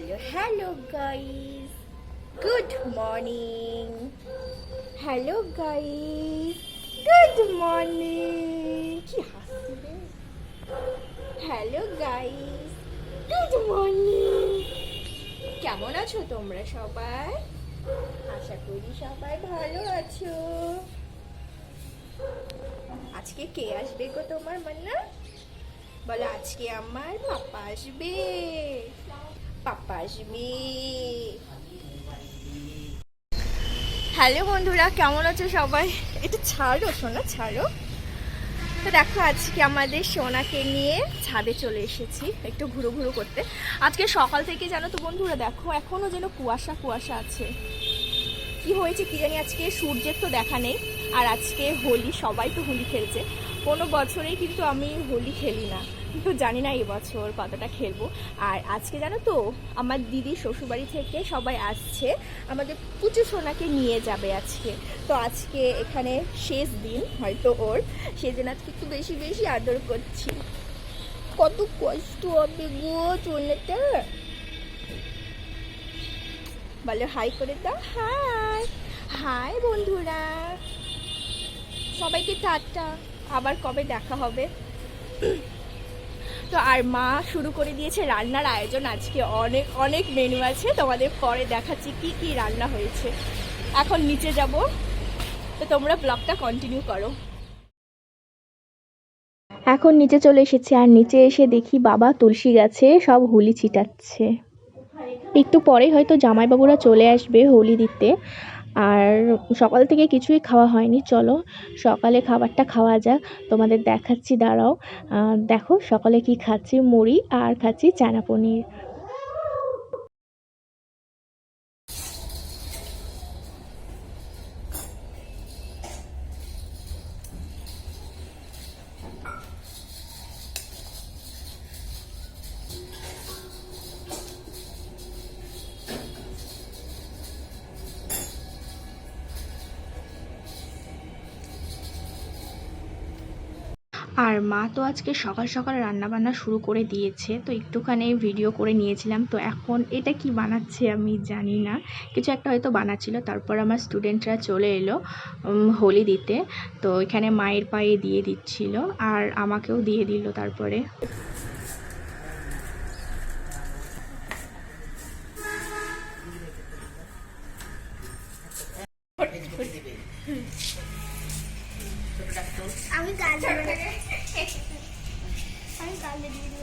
বলো hello guys good morning hello guys good morning কি হাসবে হ্যালো গাইস গুড মর্নিং কেমন আছো তোমরা সবাই? আশা করি সবাই ভালো আছো। আজকে কে আসবে গো তোমার, মান্না? বলো, আজকে আমার পাপা আসবে। হ্যালো বন্ধুরা, কেমন আছো সবাই? এটা ছাড়ো, সোনা, ছাড়ো। তো দেখো, আজকে আমাদের সোনাকে নিয়ে ছাদে চলে এসেছি, একটু ঘুরো ঘুরো করতে। আজকে সকাল থেকে জানো তো বন্ধুরা, দেখো, এখনও যেন কুয়াশা কুয়াশা আছে। কি হয়েছে কি জানি, আজকে সূর্যের তো দেখা নেই, আর আজকে হোলি, সবাই তো হোলি খেলছে। কোনো বছরেই কিন্তু আমি হোলি খেলি না। কিন্তু জানি না এবছর কতটা খেলব। আর আজকে জানো তো, আমার দিদি শ্বশুরবাড়ি থেকে সবাই আসছে। আমাদের পুচু সোনাকে নিয়ে যাবে আজকে। তো আজকে এখানে শেষ দিন, হয়তো ওর। সেজন্য আজকে একটু বেশি বেশি আদর করছি। কত কষ্ট হবে গো চলতে। বলো, হাই করে দাও, হাই। হাই বন্ধুরা। সবাইকে টাটা। আবার কবে দেখা হবে? তো আর মা শুরু করে দিয়েছে রান্নার আয়োজন। আজকে অনেক অনেক মেনু আছে। তোমাদের পরে দেখাচ্ছি কি কি রান্না হয়েছে। এখন নিচে যাব। তো তোমরা ব্লগটা কন্টিনিউ করো। এখন নিচে চলে এসেছি। আর নিচে এসে দেখি বাবা তুলসী গাছে সব হোলি ছিটাচ্ছে। একটু পরে হয়তো জামাইবাবুরা চলে আসবে হোলি দিতে। আর সকাল থেকে কিছুই খাওয়া হয়নি, চলো সকালে খাবারটা খাওয়া যাক, তোমাদের দেখাচ্ছি, দাঁড়াও। দেখো সকালে কি খাচ্ছি, মুড়ি আর খাচ্ছি চানা পনির। আর মা তো আজকে সকাল সকাল রান্না বান্না শুরু করে দিয়েছে, তো একটুখানি ভিডিও করে নিয়েছিলাম, তো এখন এটা কি বানাচ্ছে আমি জানি না। কিছু একটা হয়তো বানাচ্ছিল, তারপর আমার স্টুডেন্টরা চলে এলো হোলি দিতে, তো এখানে মায়ের পায়ে দিয়ে দিচ্ছিল, আর আমাকেও দিয়ে দিল তারপরে। আমি গাল আমি গাল দিয়ে দিব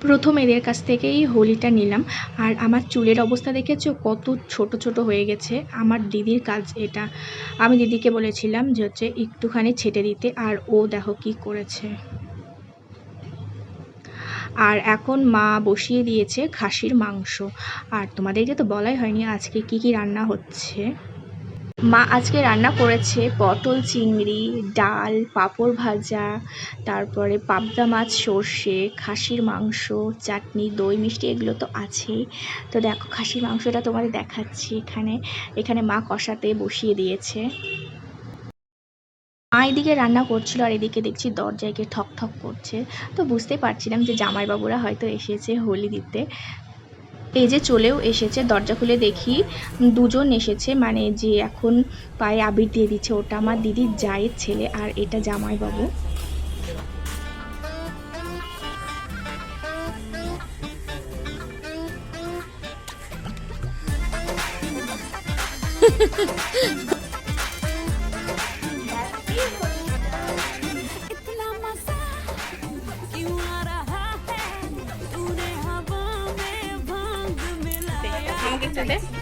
প্রথম এদের কাছ থেকেই হোলিটা নিলাম। আর আমার চুলের অবস্থা দেখেছ? কত ছোট ছোট হয়ে গেছে। আমার দিদির কাজ এটা। আমি দিদিকে বলেছিলাম যে হচ্ছে একটুখানি ছেটে দিতে। আর ও দেখো কি করেছে। আর এখন মা বসিয়ে দিয়েছে খাসির মাংস। আর তোমাদেরকে তো বলাই হয়নি আজকে কি কি রান্না হচ্ছে। মা আজকে রান্না করেছে পটল চিংড়ি, ডাল, পাঁপড় ভাজা, তারপরে পাবদা মাছ, সর্ষে, খাসির মাংস, চাটনি, দই, মিষ্টি এগুলো তো আছেই। তো দেখো খাসির মাংসটা তোমাদের দেখাচ্ছি এখানে। এখানে মা কষাতে বসিয়ে দিয়েছে। মা এদিকে রান্না করছিল আর এদিকে দেখছি দরজায় গিয়ে ঠক ঠক করছে। তো বুঝতে পারছিলাম যে জামাইবাবুরা হয়তো এসেছে হোলি দিতে। এই যে চলেও এসেছে, দরজা খুলে দেখি দুজন এসেছে মানে যে এখন পায়ে আবির দিয়ে দিচ্ছে। ওটা আমার দিদির জায়ের ছেলে আর এটা জামাইবাবু। Ha Gracias.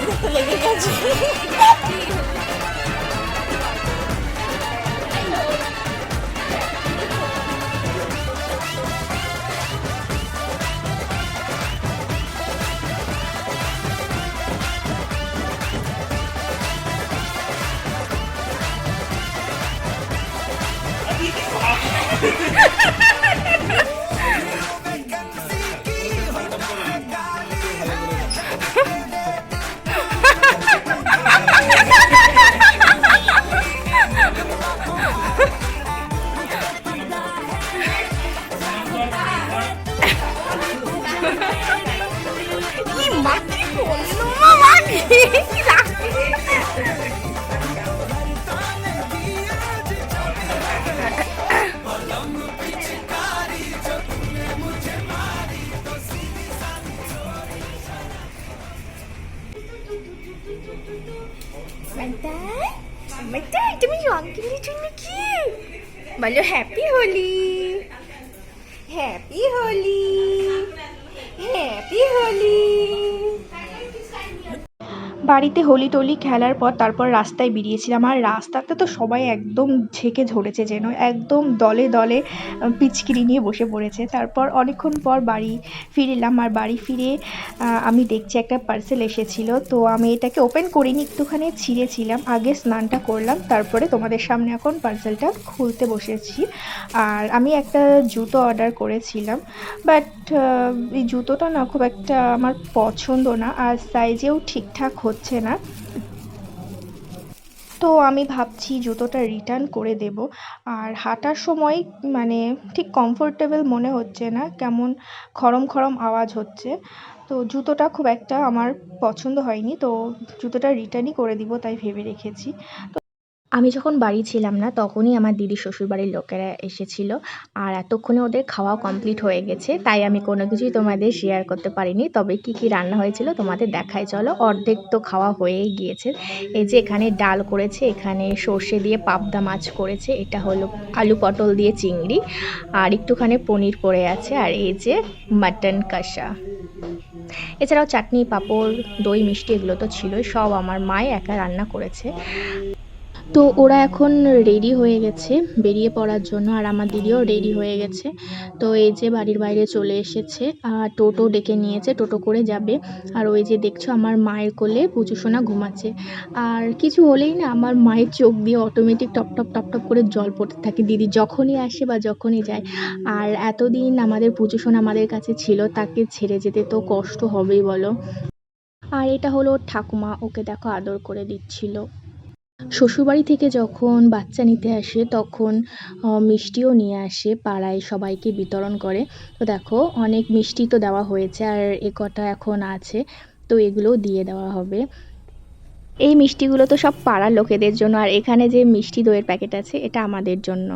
Legal, আমারটাই আমারটাই তুমি রং কিনলে জন্য কি বলো happy Holi. Happy Holi happy Holi. বাড়িতে হোলি টোলি খেলার পর তারপর রাস্তায় বেরিয়েছিলাম। আর রাস্তাতে তো সবাই একদম ঝেঁকে ঝরেছে যেন, একদম দলে দলে পিচকিরি নিয়ে বসে পড়েছে। তারপর অনেকক্ষণ পর বাড়ি ফিরলাম। আর বাড়ি ফিরে আমি দেখছি একটা পার্সেল এসেছিল। তো আমি এটাকে ওপেন করিনি, একটুখানি ছিঁড়েছিলাম। আগে স্নানটা করলাম, তারপরে তোমাদের সামনে এখন পার্সেলটা খুলতে বসেছি। আর আমি একটা জুতো অর্ডার করেছিলাম। বাট এই জুতোটা না খুব একটা আমার পছন্দ না। আর সাইজেও ঠিকঠাক হচ্ছে না। তো আমি ভাবছি জুতোটা রিটার্ন করে দেব। আর হাঁটার সময় মানে ঠিক কমফোর্টেবল মনে হচ্ছে না, কেমন খরম খরম আওয়াজ হচ্ছে। তো জুতোটা খুব একটা আমার পছন্দ হয়নি, তো জুতোটা রিটার্নই করে দিব তাই ভেবে রেখেছি। আমি যখন বাড়ি ছিলাম না, তখনই আমার দিদির শ্বশুরবাড়ির লোকেরা এসেছিল আর এতক্ষণে ওদের খাওয়া কমপ্লিট হয়ে গেছে, তাই আমি কোনো কিছুই তোমাদের শেয়ার করতে পারিনি। তবে কি কি রান্না হয়েছিল তোমাদের দেখাই। চলো, অর্ধেক তো খাওয়া হয়েই গিয়েছে। এই যে এখানে ডাল করেছে, এখানে সর্ষে দিয়ে পাবদা মাছ করেছে, এটা হলো আলু পটল দিয়ে চিংড়ি আর একটুখানি পনির পড়ে আছে আর এই যে মাটন কষা। এছাড়াও চাটনি, পাঁপড়, দই, মিষ্টি এগুলো তো ছিলই, সব আমার মাই একা রান্না করেছে। তো ওরা এখন রেডি হয়ে গেছে বেরিয়ে পড়ার জন্য, আর আমার দিদিও রেডি হয়ে গেছে। তো এই যে বাড়ির বাইরে চলে এসেছে, আর টোটো ডেকে নিয়েছে, টোটো করে যাবে। আর ওই যে দেখছ আমার মায়ের কোলে পুচু সোনা ঘুমাচ্ছে। আর কিছু হলেই না আমার মায়ের চোখ দিয়ে অটোমেটিক টপ টপ টপ টপ করে জল পড়তে থাকে। দিদি যখনই আসে বা যখনই যায়, আর এতদিন আমাদের পুচু সোনা আমাদের কাছে ছিল, তাকে ছেড়ে যেতে তো কষ্ট হবেই বলো। আর এটা হলো ঠাকুমা, ওকে দেখো আদর করে দিচ্ছিল। শ্বশুরবাড়ি থেকে যখন বাচ্চা নিতে আসে, তখন মিষ্টিও নিয়ে আসে, পাড়ায় সবাইকে বিতরণ করে। তো দেখো, অনেক মিষ্টি তো দেওয়া হয়েছে আর এ কটা এখন আছে, তো এগুলো দিয়ে দেওয়া হবে। এই মিষ্টিগুলো তো সব পাড়ার লোকেদের জন্য, আর এখানে যে মিষ্টি দইয়ের প্যাকেট আছে, এটা আমাদের জন্য।